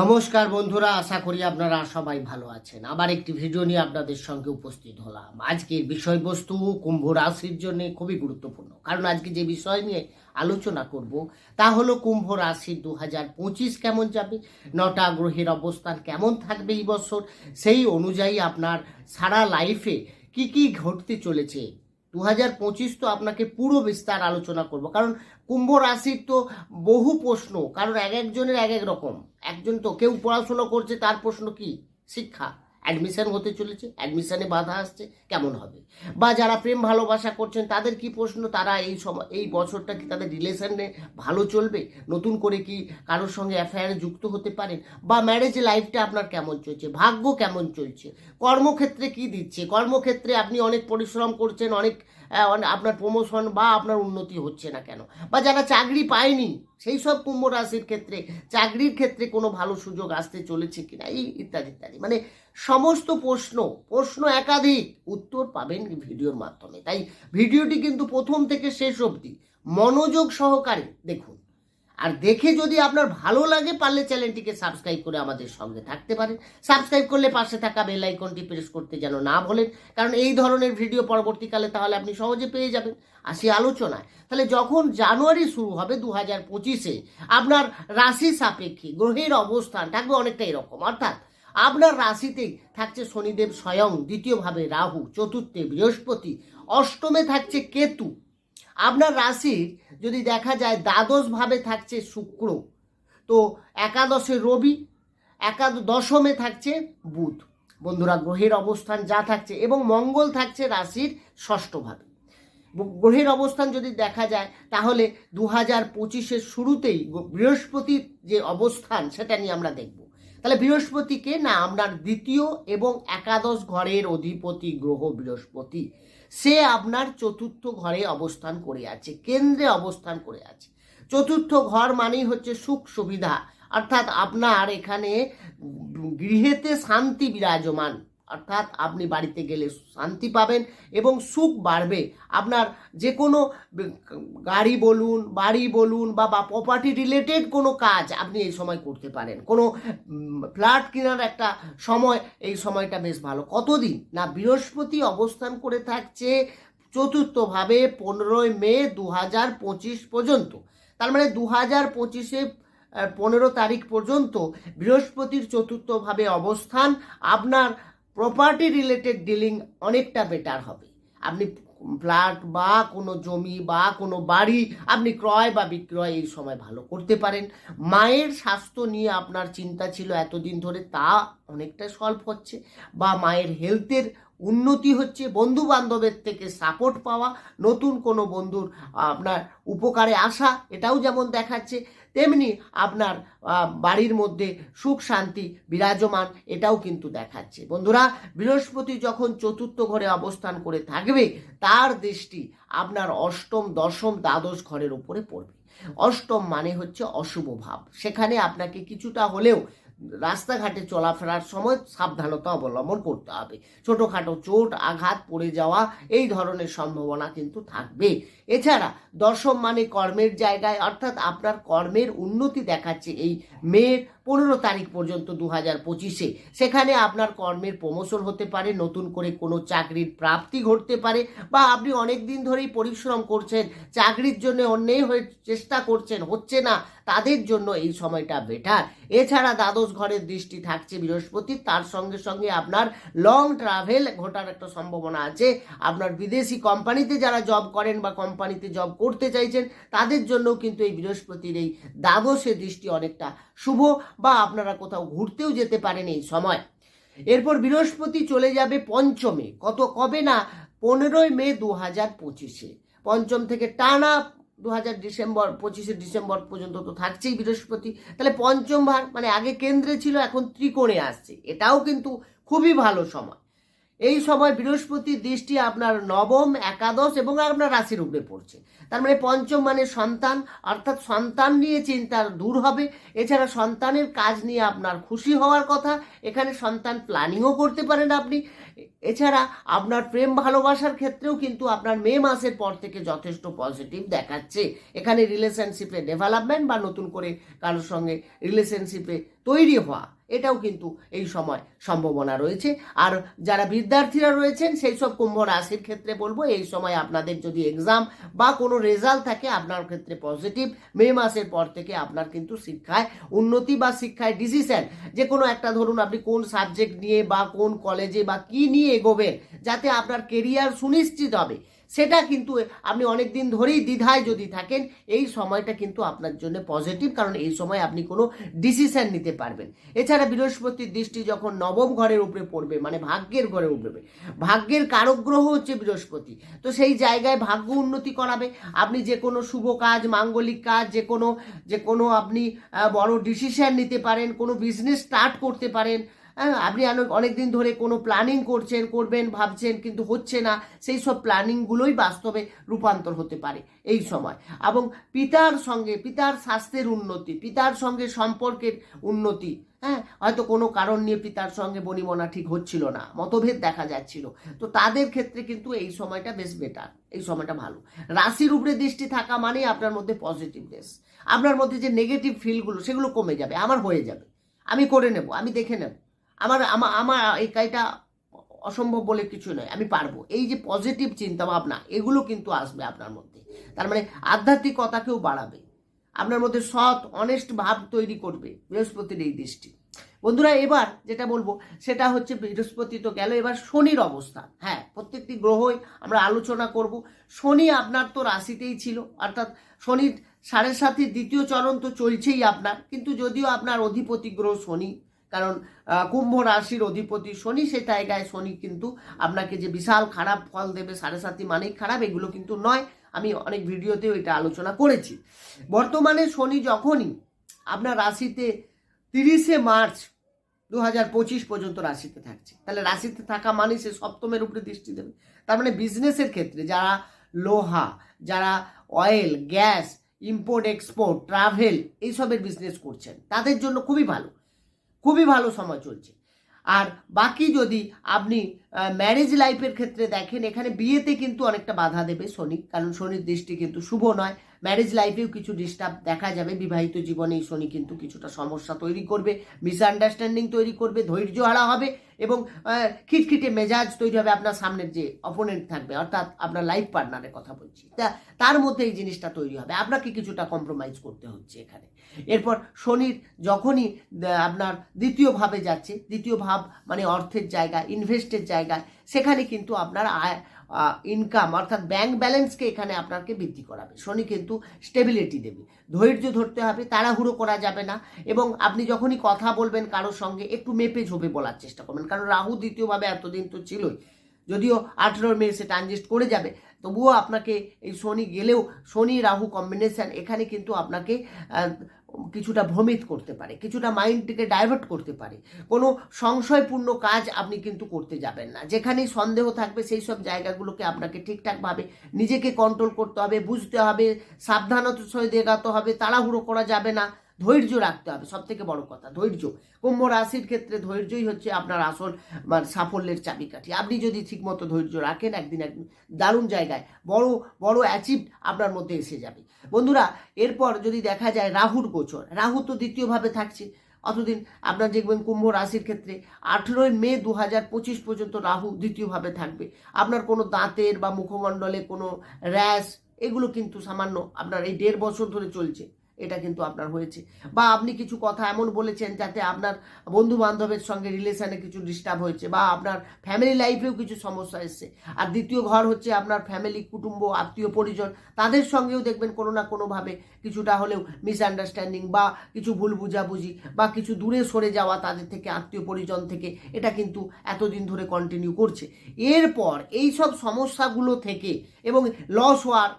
নমস্কার বন্ধুরা, আশা করি আপনারা সবাই ভালো আছেন। আবার একটি ভিডিও নিয়ে আপনাদের সঙ্গে উপস্থিত হলাম। আজকের বিষয়বস্তু কুম্ভ রাশির জন্য খুবই গুরুত্বপূর্ণ। কারণ আজকে যে বিষয় নিয়ে আলোচনা করব, তা হলো কুম্ভ রাশির দু হাজার পঁচিশ কেমন যাবে, নটা গ্রহের অবস্থান কেমন থাকবে এই বছর, সেই অনুযায়ী আপনার সারা লাইফে কি কি ঘটতে চলেছে দু হাজার পঁচিশ তো আপনাকে পুরো বিস্তার আলোচনা করব। কারণ কুম্ভ রাশির তো বহু প্রশ্ন, কারণ এক একজনের এক এক রকম। একজন তো কেউ পড়াশোনা করছে, তার প্রশ্ন কি? শিক্ষা। অ্যাডমিশন হতে চলেছে অ্যাডমিশানে বাধা আসছে, কেমন হবে? বা যারা প্রেম ভালোবাসা করছেন, তাদের কি প্রশ্ন? তারা এই সময় এই বছরটা কি তাদের রিলেশনে ভালো চলবে? নতুন করে কি কারোর সঙ্গে অ্যাফেয়ারে যুক্ত হতে পারেন? বা ম্যারেজ লাইফটা আপনার কেমন চলছে? ভাগ্য কেমন চলছে? কর্মক্ষেত্রে কি দিচ্ছে? কর্মক্ষেত্রে আপনি অনেক পরিশ্রম করছেন, অনেক আপনার প্রমোশন বা আপনার উন্নতি হচ্ছে না কেন? বা যারা চাকরি পায়নি, সেই সব কুম্ভ রাশির ক্ষেত্রে, চাকরির ক্ষেত্রে কোনো ভালো সুযোগ আসতে চলেছে কিনা? এই ইত্যাদি ইত্যাদি। মানে সমস্ত প্রশ্ন প্রশ্ন একাধিক উত্তর পাবেন ভিডিওর মাধ্যমে। তাই ভিডিওটি কিন্তু প্রথম থেকে শেষ অবধি মনোযোগ সহকারে দেখুন। আর দেখে যদি আপনার ভালো লাগে, পারলে চ্যানেলটিকে সাবস্ক্রাইব করে আমাদের সঙ্গে থাকতে পারেন। সাবস্ক্রাইব করলে পাশে থাকা বেল আইকনটি প্রেস করতে যেন না ভোলেন। কারণ এই ধরনের ভিডিও পরবর্তীকালে তাহলে আপনি সহজে পেয়ে যাবেন। আসি আলোচনায়। তাহলে যখন জানুয়ারি শুরু হবে দু হাজার পঁচিশে, আপনার রাশি সাপেক্ষে গ্রহের অবস্থান থাকবে অনেকটা এরকম। অর্থাৎ আপনার রাশিতেই থাকছে শনিদেব স্বয়ং, দ্বিতীয়ভাবে রাহু, চতুর্থে বৃহস্পতি, অষ্টমে থাকছে কেতু। আপনার রাশির যদি দেখা যায় দ্বাদশ ভাবে থাকছে শুক্র, তো একাদশে রবি, একাদ, দশমে থাকছে বুধ। বন্ধুরা, গ্রহের অবস্থান যা থাকছে এবং মঙ্গল থাকছে রাশির ষষ্ঠভাবে। গ্রহের অবস্থান যদি দেখা যায়, তাহলে দু হাজার পঁচিশের শুরুতেই বৃহস্পতির যে অবস্থান, সেটা নিয়ে আমরা দেখব। তাহলে বৃহস্পতিকে না আপনার দ্বিতীয় এবং একাদশ ঘরের অধিপতি গ্রহ বৃহস্পতি। সে আপনার চতুর্থ ঘরে অবস্থান করে আছে, কেন্দ্রে অবস্থান করে আছে। চতুর্থ ঘর মানেই হচ্ছে সুখ সুবিধা। অর্থাৎ আপনার এখানে গৃহেতে শান্তি বিরাজমান। অর্থাৎ আপনি বাড়িতে গেলে শান্তি পাবেন এবং সুখ বাড়বে। আপনার যে কোনো গাড়ি বলুন, বাড়ি বলুন বা বা প্রপার্টি রিলেটেড কোনো কাজ আপনি এই সময় করতে পারেন। কোনো ফ্ল্যাট কেনার একটা সময় এই সময়টা বেশ ভালো। কতদিন? না, বৃহস্পতি অবস্থান করে থাকছে চতুর্থভাবে পনেরোই মে দু হাজার পঁচিশ পর্যন্ত। তার মানে দু হাজার পঁচিশে পনেরো তারিখ পর্যন্ত বৃহস্পতির চতুর্থভাবে অবস্থান। আপনার প্রপার্টি রিলেটেড ডিলিং অনেকটা বেটার হবে। আপনি ফ্ল্যাট বা কোনো জমি বা কোনো বাড়ি আপনি ক্রয় বা বিক্রয় এই সময় ভালো করতে পারেন। মায়ের স্বাস্থ্য নিয়ে আপনার চিন্তা ছিল এতদিন ধরে, তা অনেকটা সলভ হচ্ছে বা মায়ের হেলথের উন্নতি হচ্ছে বন্ধু বান্ধবের থেকে সাপোর্ট পাওয়া, নতুন কোনো বন্ধুর আপনার উপকারে আসা, এটাও যেমন দেখাচ্ছে। তেমনি আপনার বাড়ির মধ্যে সুখ শান্তি বিরাজমান এটাও কিন্তু দেখাচ্ছে। বন্ধুরা, বৃহস্পতি যখন চতুর্থ ঘরে অবস্থান করে থাকবে, তার দৃষ্টি আপনার অষ্টম, দশম, দ্বাদশ ঘরের উপরে পড়বে। অষ্টম মানে হচ্ছে অশুভ ভাব। সেখানে আপনাকে কিছুটা হলেও রাস্তাঘাটে চলাফেরার সময় সাবধানতা অবলম্বন করতে হবে। ছোটোখাটো চোট, আঘাত, পড়ে যাওয়া, এই ধরনের সম্ভাবনা কিন্তু থাকবে। এছাড়া দশম মানে কর্মের জায়গায়, অর্থাৎ আপনার কর্মের উন্নতি দেখাচ্ছে এই মের পনেরো তারিখ পর্যন্ত দু হাজার পঁচিশে। সেখানে আপনার কর্মের প্রমোশন হতে পারে, নতুন করে কোনো চাকরির প্রাপ্তি ঘটতে পারে, বা আপনি অনেক দিন ধরেই পরিশ্রম করছেন, চাকরির জন্য অন্যেই হয়ে চেষ্টা করছেন, হচ্ছে না, তাদের জন্য এই সময়টা বেটার এছাড়া দ্বাদশ ঘরের দৃষ্টি থাকছে বৃহস্পতি, তার সঙ্গে সঙ্গে আপনার লং ট্রাভেল ঘটার একটা সম্ভাবনা আছে। আপনার বিদেশি কোম্পানিতে যারা জব করেন বা কোম্পানিতে জব করতে চাইছেন, তাদের জন্য কিন্তু এই বৃহস্পতির এই দ্বাদশে দৃষ্টি অনেকটা শুভ। বা আপনারা কোথাও ঘুরতেও যেতে পারেন এই সময়। এরপর বৃহস্পতি চলে যাবে পঞ্চমে। কত, কবে না? পনেরোই মে দু হাজার পঁচিশে। পঞ্চম থেকে টানা দু হাজার ডিসেম্বর, পঁচিশে ডিসেম্বর পর্যন্ত তো থাকছেই বৃহস্পতি। তাহলে পঞ্চমবার মানে আগে কেন্দ্রে ছিল, এখন ত্রিকোণে আসছে। এটাও কিন্তু খুবই ভালো সময়। এই সময় বৃহস্পতির দৃষ্টি আপনার নবম, একাদশ এবং আপনার রাশির উপরে পড়ছে। তার মানে পঞ্চম মানে সন্তান, অর্থাৎ সন্তান নিয়ে চিন্তা দূর হবে। এছাড়া সন্তানের কাজ নিয়ে আপনার খুশি হওয়ার কথা। এখানে সন্তান প্ল্যানিংও করতে পারেন আপনি। এছাড়া আপনার প্রেম ভালোবাসার ক্ষেত্রেও কিন্তু আপনার মে মাসের পর থেকে যথেষ্ট পজিটিভ দেখাচ্ছে। এখানে রিলেশনশিপে ডেভেলপমেন্ট বা নতুন করে কারোর সঙ্গে রিলেশনশিপে তৈরি হওয়া, এটাও কিন্তু এই সময় সম্ভাবনা রয়েছে। আর যারা বিদ্যার্থীরা রয়েছেন, সেই সব কুম্ভ রাশির ক্ষেত্রে বলব, এই সময় আপনাদের যদি এক্সাম বা কোনো রেজাল্ট থাকে, আপনার ক্ষেত্রে পজিটিভ মে মাসের পর থেকে আপনার কিন্তু শিক্ষায় উন্নতি বা শিক্ষায় ডিসিশন যে কোনো একটা ধরুন আপনি কোন সাবজেক্ট নিয়ে বা কোন কলেজে বা কি নিয়ে এগোবেন যাতে আপনার কেরিয়ার সুনিশ্চিত হবে। সেটা কিন্তু আপনি অনেক দিন ধরেই দ্বিধায় যদি থাকেন, এই সময়টা কিন্তু আপনার জন্য পজিটিভ কারণ এই সময় আপনি কোনো ডিসিশন নিতে পারবেন। এছাড়া বৃহস্পতির দৃষ্টি যখন নবম ঘরের উপরে পড়বে মানে ভাগ্যের ঘরে উঠবে ভাগ্যের কারক গ্রহ হচ্ছে বৃহস্পতি। তো সেই জায়গায় ভাগ্য উন্নতি করাবে। আপনি যে কোনো শুভ কাজ, মাঙ্গলিক কাজ, যে কোনো যে কোনো আপনি বড় ডিসিশন নিতে পারেন, কোনো বিজনেস স্টার্ট করতে পারেন হ্যাঁ আপনি অনেক দিন ধরে কোনো প্ল্যানিং করছেন, করবেন, ভাবছেন, কিন্তু হচ্ছে না। সেই সব প্ল্যানিংগুলোই বাস্তবে রূপান্তর হতে পারে এই সময়। এবং পিতার সঙ্গে, পিতার স্বাস্থ্যের উন্নতি, পিতার সঙ্গে সম্পর্কের উন্নতি হ্যাঁ হয়তো কোনো কারণ নিয়ে পিতার সঙ্গে বনিবনা ঠিক হচ্ছিল না, মতভেদ দেখা যাচ্ছিল। তো তাদের ক্ষেত্রে কিন্তু এই সময়টা বেশ বেটার এই সময়টা ভালো। রাশির উপরে দৃষ্টি থাকা মানে আপনার মধ্যে পজিটিভনেস আপনার মধ্যে যে নেগেটিভ ফিলগুলো সেগুলো কমে যাবে, আমার হয়ে যাবে। আমি করে নেব, আমি দেখে নেব। আমার আমার আমার এই কাজটা অসম্ভব বলে কিছু নয়, আমি পারব। এই যে পজিটিভ চিন্তা ভাবনা এগুলো কিন্তু আসবে আপনার মধ্যে। তার মানে আধ্যাত্মিকতাকেও বাড়াবে। আপনার মধ্যে সৎ অনেস্ট ভাব তৈরি করবে বৃহস্পতির এই দৃষ্টি। বন্ধুরা, এবার যেটা বলব, সেটা হচ্ছে বৃহস্পতি তো গেল, এবার শনির অবস্থান হ্যাঁ প্রত্যেকটি গ্রহই আমরা আলোচনা করব। শনি আপনার তো রাশিতেই ছিল, অর্থাৎ শনির সাড়ে সাথে দ্বিতীয় চরণ তো চলছেই আপনার। কিন্তু যদিও আপনার অধিপতি গ্রহ শনি কারণ কুম্ভ রাশির অধিপতি শনি, সে জায়গায় শনি কিন্তু আপনাকে যে বিশাল খারাপ ফল দেবে, সাড়ে সাতই মানেই খারাপ, এগুলো কিন্তু নয়। আমি অনেক ভিডিওতেও এটা আলোচনা করেছি। বর্তমানে শনি যখনই আপনার রাশিতে তিরিশে মার্চ দু হাজার পঁচিশ পর্যন্ত রাশিতে থাকছে, তাহলে রাশিতে থাকা মানে সে সপ্তমের উপরে দৃষ্টি দেবে। তার মানে বিজনেসের ক্ষেত্রে যারা লোহা, যারা oil, gas, import, export, travel, এইসবের বিজনেস করছেন, তাদের জন্য খুবই ভালো। খুবই ভালো সময় চলছে। আর বাকি যদি আপনি ম্যারেজ লাইফের ক্ষেত্রে দেখেন, এখানে বিয়েতে কিন্তু অনেকটা বাধা দেবে শনি, কারণ শনির দৃষ্টি কিন্তু শুভ নয়। ম্যারেজ লাইফেও কিছু ডিস্টার্ব দেখা যাবে, বিবাহিত জীবনে শনি কিন্তু কিছুটা সমস্যা তৈরি করবে মিসআন্ডারস্ট্যান্ডিং তৈরি করবে, ধৈর্য হারা হবে এবং খিটখিটে মেজাজ তৈরি হবে আপনার সামনের যে অপোনেন্ট থাকবে, অর্থাৎ আপনার লাইফ পার্টনারের কথা বলছি। তা, তার মধ্যে এই জিনিসটা তৈরি হবে। আপনাকে কিছুটা কম্প্রোমাইজ করতে হচ্ছে এখানে। এরপর শনির যখনই আপনার দ্বিতীয় ভাবে যাচ্ছে, দ্বিতীয় ভাব মানে অর্থের জায়গা ইনভেস্টের জায়গায়, সেখানে কিন্তু আপনার আয় ইনকাম অর্থাৎ ব্যাংক ব্যালেন্সকে এখানে আপনাকে বৃদ্ধি করাবে। শনি কিন্তু স্টেবিলিটি দেবে। ধৈর্য ধরতে হবে, তাড়াহুড়ো করা যাবে না এবং আপনি যখনই কথা বলবেন কারোর সঙ্গে, একটু মেপে ঝোপে বলার চেষ্টা করবেন। কারণ রাহু দ্বিতীয়ভাবে এতদিন তো ছিলই। যদিও আঠেরো মে সে ট্রানজিস্ট করে যাবে, তবুও আপনাকে এই শনি গেলেও শনি, রাহু কম্বিনেশন এখানে কিন্তু আপনাকে কিছুটা ভ্রমিত করতে পারে, কিছুটা মাইন্ডটিকে ডাইভার্ট করতে পারে। কোনো সংশয়পূর্ণ কাজ আপনি কিন্তু করতে যাবেন না। যেখানেই সন্দেহ থাকবে, সেই সব জায়গাগুলোকে আপনাকে ঠিকঠাকভাবে নিজেকে কন্ট্রোল করতে হবে, বুঝতে হবে, সাবধানতার সহিত এগাতে হবে, তাড়াহুড়ো করা যাবে না। ধৈর্য রাখতে হবে সব থেকে বড় কথা, ধৈর্য। কুম্ভ রাশির ক্ষেত্রে ধৈর্যই হচ্ছে আপনার আসল মানে সাফল্যের চাবিকাঠি। আপনি যদি ঠিকমতো ধৈর্য রাখেন, একদিন একদিন দারুণ জায়গায় বড় বড় অ্যাচিভ আপনার মধ্যে এসে যাবে। বন্ধুরা, এরপর যদি দেখা যায় রাহুর গোচর, রাহু তো দ্বিতীয়ভাবে থাকছে, অতদিন আপনার দেখবেন কুম্ভ রাশির ক্ষেত্রে আঠেরোই মে দু হাজার পঁচিশ পর্যন্ত রাহু দ্বিতীয়ভাবে থাকবে। আপনার কোনো দাঁতের বা মুখমণ্ডলে কোনো র্যাশ এগুলো কিন্তু সামান্য আপনার এই দেড় বছর ধরে চলছে। এটা কিন্তু আপনার হয়েছে। বা আপনি কিছু কথা এমন বলেছেন যাতে আপনার বন্ধু বান্ধবের সঙ্গে রিলেশনে কিছু ডিস্টার্ব হয়েছে বা আপনার ফ্যামিলি লাইফেও কিছু সমস্যা এসছে। আর দ্বিতীয় ঘর হচ্ছে আপনার ফ্যামিলি, কুটুম্ব, আত্মীয়, পরিজন, তাদের সঙ্গেও দেখবেন কোনো না কোনোভাবে কিছুটা হলেও মিসআন্ডারস্ট্যান্ডিং বা কিছু ভুল বুঝাবুঝি বা কিছু দূরে সরে যাওয়া তাদের থেকে, আত্মীয়, পরিজন থেকে এটা কিন্তু এতদিন ধরে কন্টিনিউ করছে। এরপর এই সব সমস্যাগুলো থেকে এবং লস হওয়ার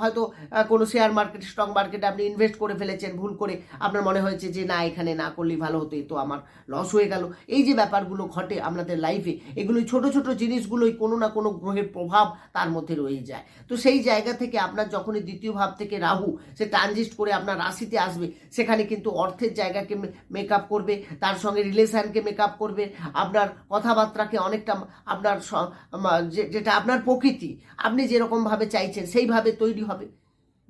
হয়তো কোনো শেয়ার মার্কেট স্টক মার্কেটে আপনি ইনভেস্ট করে ফেলেছেন, ভুল করে। আপনার মনে হয়েছে যে, না, এখানে না করলেই ভালো হতো তো আমার লস হয়ে গেল। এই যে ব্যাপারগুলো ঘটে আপনাদের লাইফে এগুলোই ছোট ছোট জিনিসগুলোই কোনো না কোনো গ্রহের প্রভাব তার মধ্যে রয়ে যায়। তো সেই জায়গা থেকে আপনার যখনই দ্বিতীয় ভাব থেকে রাহু, সে ট্রানজিস্ট করে আপনার রাশিতে আসবে, সেখানে কিন্তু অর্থের জায়গাকে মেক আপ করবে, তার সঙ্গে রিলেশানকে মেক আপ করবে, আপনার কথাবার্তাকে অনেকটা, আপনার যেটা আপনার প্রকৃতি, আপনি যেরকমভাবে চাইছেন, সেইভাবে তৈরি হবে।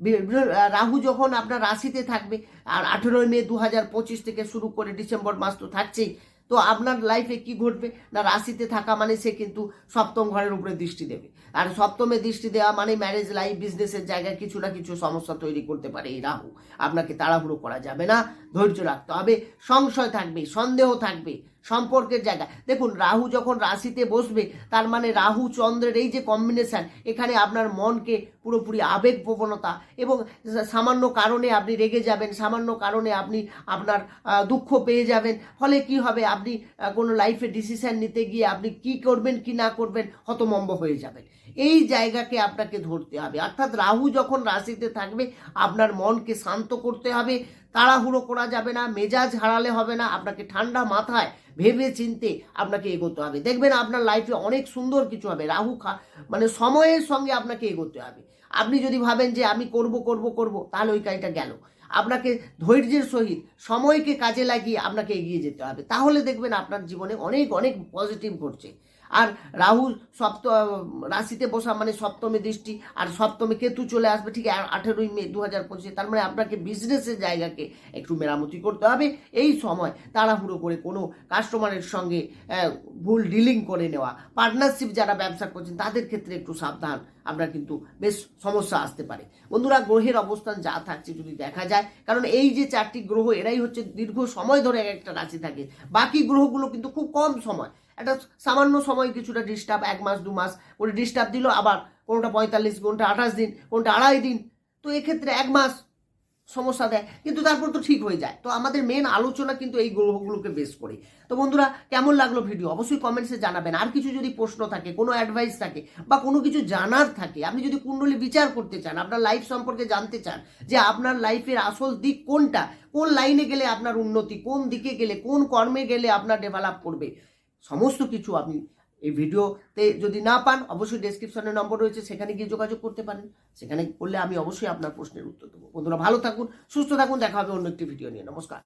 বি- বি- রাহু যখন আপনার রাশিতে থাকবে, আর আঠেরোই মে দু হাজার পঁচিশ থেকে শুরু করে ডিসেম্বর মাস তো থাকছেই, তো আপনার লাইফে কি ঘটবে? না, রাশিতে থাকা মানে সে কিন্তু সপ্তম ঘরের উপরে দৃষ্টি দেবে। আর সপ্তমে দৃষ্টি দেওয়া মানে ম্যারেজ লাইফ বিজনেসের জায়গায় কিছু না কিছু সমস্যা তৈরি করতে পারে এই রাহু। আপনাকে তাড়াহুড়ো করা যাবে না, ধৈর্য রাখতে হবে, সংশয় থাকবে, সন্দেহ থাকবে সম্পর্কের জায়গা। দেখুন, রাহু যখন রাশিতে বসবে, তার মানে রাহু চন্দ্রের এই যে কম্বিনেশান এখানে আপনার মনকে পুরোপুরি আবেগ প্রবণতা এবং সামান্য কারণে আপনি রেগে যাবেন, সামান্য কারণে আপনি আপনার দুঃখ পেয়ে যাবেন। ফলে কি হবে? আপনি কোনো লাইফে ডিসিশান নিতে গিয়ে আপনি কি করবেন, কি না করবেন হতমম্ব হয়ে যাবেন। এই জায়গাকে আপনাকে ধরতে হবে। অর্থাৎ রাহু যখন রাশিতে থাকবে, আপনার মনকে শান্ত করতে হবে, তাড়াহুড়ো করা যাবে না, মেজাজ হারালে হবে না, আপনাকে ঠান্ডা মাথায় ভেবে চিনতে আপনাকে এগোতে হবে। দেখবেন আপনার লাইফে অনেক সুন্দর কিছু হবে। রাহু খা মানে সময়ের সঙ্গে আপনাকে এগোতে হবে। আপনি যদি ভাবেন যে আমি করব করব করব, তাহলে ওই কাজটা গেল। আপনাকে ধৈর্যের সহিত সময়কে কাজে লাগিয়ে আপনাকে এগিয়ে যেতে হবে। তাহলে দেখবেন আপনার জীবনে অনেক অনেক পজিটিভ ঘটছে। আর রাহু সপ্ত রাশিতে বসা মানে সপ্তমী দৃষ্টি, আর সপ্তমে কেতু চলে আসবে ঠিক আঠেরোই মে দু হাজার পঁচিশে। তার মানে আপনাকে বিজনেসের জায়গাকে একটু মেরামতি করতে হবে। এই সময় তাড়াহুড়ো করে কোনো কাস্টমারের সঙ্গে ভুল ডিলিং করে নেওয়া। পার্টনারশিপ যারা ব্যবসা করছেন, তাদের ক্ষেত্রে একটু সাবধান। আপনার কিন্তু বেশ সমস্যা আসতে পারে। বন্ধুরা, গ্রহের অবস্থান যা থাকছে যদি দেখা যায়, কারণ এই যে চারটি গ্রহ, এরাই হচ্ছে দীর্ঘ সময় ধরে এক একটা রাশি থাকে। বাকি গ্রহগুলো কিন্তু খুব কম সময়। একটা সামান্য সময় কিছুটা ডিস্টার্ব এক মাস, দু মাস করে ডিস্টার্ব দিল, আবার কোনোটা পঁয়তাল্লিশ, কোনটা আঠাশ দিন, কোনটা আড়াই দিন। তো এক্ষেত্রে এক মাস সমস্যা দেয়, কিন্তু তারপর তো ঠিক হয়ে যায়। তো আমাদের মেন আলোচনা কিন্তু এই গ্রহগুলোকে বেস করে তো বন্ধুরা, কেমন লাগল ভিডিও অবশ্যই কমেন্টসে জানাবেন। আর কিছু যদি প্রশ্ন থাকে, কোনো অ্যাডভাইস থাকে, বা কোনো কিছু জানার থাকে, আপনি যদি কুণ্ডলী বিচার করতে চান, আপনার লাইফ সম্পর্কে জানতে চান, যে আপনার লাইফের আসল দিক কোনটা, কোন লাইনে গেলে আপনার উন্নতি, কোন দিকে গেলে, কোন কর্মে গেলে আপনার ডেভেলপ করবে সমস্ত কিছু আপনি এই ভিডিওতে যদি না পান, অবশ্যই ডেসক্রিপশনে নম্বর রয়েছে, সেখানে গিয়ে যোগাযোগ করতে পারেন। সেখানে করলে আমি অবশ্যই আপনার প্রশ্নের উত্তর দেবো। বন্ধুরা, ভালো থাকুন, সুস্থ থাকুন, দেখা হবে অন্য একটি ভিডিও নিয়ে। নমস্কার।